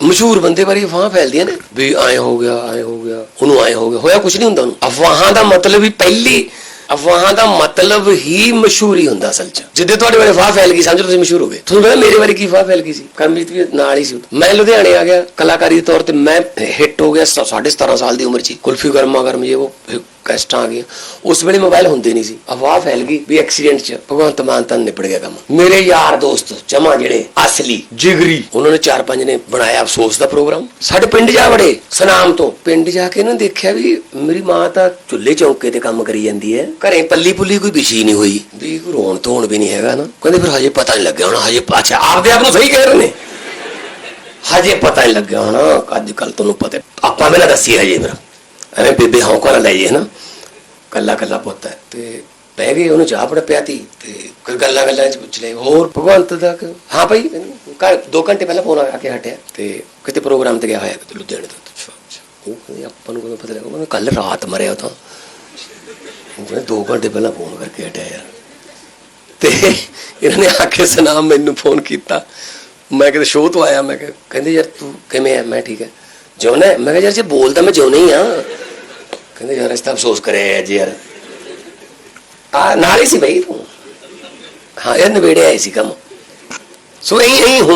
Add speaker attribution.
Speaker 1: ਮਸ਼ਹੂਰ ਬੰਦੇ ਬਾਰੇ ਅਫਵਾਹਾਂ ਫੈਲਦੀਆਂ ਨੇ, ਵੀ ਐ ਹੋ ਗਿਆ ਐ ਹੋ ਗਿਆ, ਉਹਨੂੰ ਐ ਹੋ ਗਿਆ, ਹੋਇਆ ਕੁਝ ਨਹੀਂ ਹੁੰਦਾ ਉਹਨੂੰ। ਅਫਵਾਹਾਂ ਦਾ ਮਤਲਬ ਹੀ ਪਹਿਲੀ, ਅਫਵਾਹਾਂ ਦਾ ਮਤਲਬ ਹੀ ਮਸ਼ਹੂਰੀ ਹੁੰਦਾ ਅਸਲ 'ਚ। ਜਿੱਦੇ ਤੁਹਾਡੇ ਬਾਰੇ ਅਫਵਾਹ ਫੈਲ ਗਈ, ਸਮਝੋ ਤੁਸੀਂ ਮਸ਼ਹੂਰ ਹੋ ਗਏ। ਤੁਹਾਨੂੰ ਪਤਾ ਮੇਰੇ ਬਾਰੇ ਕੀ ਅਫਵਾਹ ਫੈਲ ਗਈ ਸੀ? ਕਰਮਜੀਤ ਵੀ ਨਾਲ ਹੀ ਸੀ ਮੈਂ ਲੁਧਿਆਣੇ ਆ ਗਿਆ, ਕਲਾਕਾਰੀ ਦੇ ਤੌਰ ਤੇ ਮੈਂ ਹਿੱਟ ਹੋ ਗਿਆ 17.5 ਸਾਲ ਦੀ ਉਮਰ 'ਚ ਕੁਲਫੀ ਗਰਮਾ ਗਰਮ ਜੇ ਉਹ ਕੈਸਟਾਂ ਆ ਗਈਆਂ। ਉਸ ਵੇਲੇ ਮੋਬਾਈਲ ਹੁੰਦੇ ਨਹੀਂ ਸੀ। ਅਫਵਾਹ ਫੈਲ ਗਈ ਵੀ ਐਕਸੀਡੈਂਟ 'ਚ ਭਗਵੰਤ ਮਾਨ ਤਾਂ ਨਿਪੜ ਗਿਆ ਕੰਮ। ਮੇਰੇ ਯਾਰ ਦੋਸਤ, ਜਮਾ ਜਿਹੜੇ ਅਸਲੀ, ਜਿਗਰੀ, ਉਹਨਾਂ ਨੇ ਚਾਰ ਪੰਜ ਨੇ ਬਣਾਇਆ ਅਫਸੋਸ ਦਾ ਪ੍ਰੋਗਰਾਮ। ਸਾਡੇ ਪਿੰਡ ਜਾ ਵੜੇ, ਸਨਾਮ ਤੋਂ। ਪਿੰਡ ਜਾ ਕੇ ਨਾ ਦੇਖਿਆ ਵੀ ਮੇਰੀ ਮਾਂ ਤਾਂ ਚੁੱਲ੍ਹੇ ਚੌਂਕੇ ਤੇ ਕੰਮ ਕਰੀ ਜਾਂਦੀ ਹੈ। ਘਰੇ ਪੱਲੀ ਪੁੱਲੀ ਕੋਈ ਵਿਛੀ ਨਹੀਂ ਹੋਈ। ਵੀ ਰੋਣ ਧੋਣ ਵੀ ਨਹੀਂ ਹੈਗਾ ਨਾ। ਕਹਿੰਦੇ ਫਿਰ ਹਜੇ ਪਤਾ ਨਹੀਂ ਲੱਗਿਆ ਹੁਣ, ਹਜੇ ਅੱਛਾ, ਆਪਦੇ ਆਪ ਨੂੰ ਸਹੀ ਕਹਿ ਰਹੇ ਨੇ। ਹਜੇ ਪਤਾ ਨਹੀਂ ਲੱਗਿਆ ਹੁਣ। ਅੱਜ ਕੱਲ ਤੁਹਾਨੂੰ ਪਤਾ ਹੈ। ਆਪਾਂ ਮੇਰਾ ਦੱਸੀ ਹਜੇ ਮੇਰਾ। ਐਵੇਂ ਬੇਬੇ ਹੌਂਕਾ ਨਾ ਲੈ ਜੇ ਨਾ ਕੱਲਾ ਕੱਲਾ ਪੁੱਤ ਹੈ। ਤੇ ਬਹਿ ਗਏ, ਉਹਨੂੰ ਚਾਹ ਪੜ ਪਿਆਤੀ ਤੇ ਕੋਈ ਗੱਲਾਂ ਗੱਲਾਂ ਚ ਪੁੱਛ ਲਏ। ਹੋਰ ਭਗਵੰਤ ਦਾ ਹਾਂ ਭਾਈ ਕੱਲ 2 ਘੰਟੇ ਪਹਿਲਾਂ ਫੋਨ ਆ ਕੇ ਹਟਿਆ ਤੇ ਕਿਤੇ ਪ੍ਰੋਗਰਾਮ ਤੇ ਗਿਆ ਹੋਇਆ ਕਿਤੇ ਲੁਧਿਆਣੇ ਤੋਂ। ਉਹ ਕਹਿੰਦੇ ਆਪਾਂ ਨੂੰ ਕਿਵੇਂ ਪਤਾ ਲੱਗਾ? ਮੈਂ ਕੱਲ ਰਾਤ ਮਰਿਆ ਉਹ ਤਾਂ। ਉਹ 2 ਘੰਟੇ ਪਹਿਲਾਂ ਫੋਨ ਕਰਕੇ ਹਟਿਆ ਯਾਰ। ਤੇ ਇਹਨਾਂ ਨੇ ਆ ਕੇ ਮੈਨੂੰ ਫੋਨ ਕੀਤਾ। ਮੈਂ ਕਿਤੇ ਸ਼ੋਅ ਤੋਂ ਆਇਆ, ਮੈਂ ਕਿਹਾ, ਕਹਿੰਦੇ ਯਾਰ ਤੂੰ ਕਿਵੇਂ ਆ? ਮੈਂ ਠੀਕ ਹੈ। ਜਿਉਣਾ ਮੈਂ ਕਿਹਾ, ਯਾਰ ਜੇ ਬੋਲਦਾ ਮੈਂ ਜਿਉਣਾ ਹੀ ਆ। ਕਹਿੰਦੇ ਯਾਰ, ਇਸ ਤਾਂ ਅਫਸੋਸ ਕਰਿਆ ਅੱਜ ਯਾਰ। ਆ, ਨਾਲ ਹੀ ਸੀ ਬਈ ਤੂੰ। ਹਾਂ ਯਾਰ ਨਵੇੜੇ ਆਏ ਸੀ ਕੰਮ। ਸੋ ਇਹ ਇਹ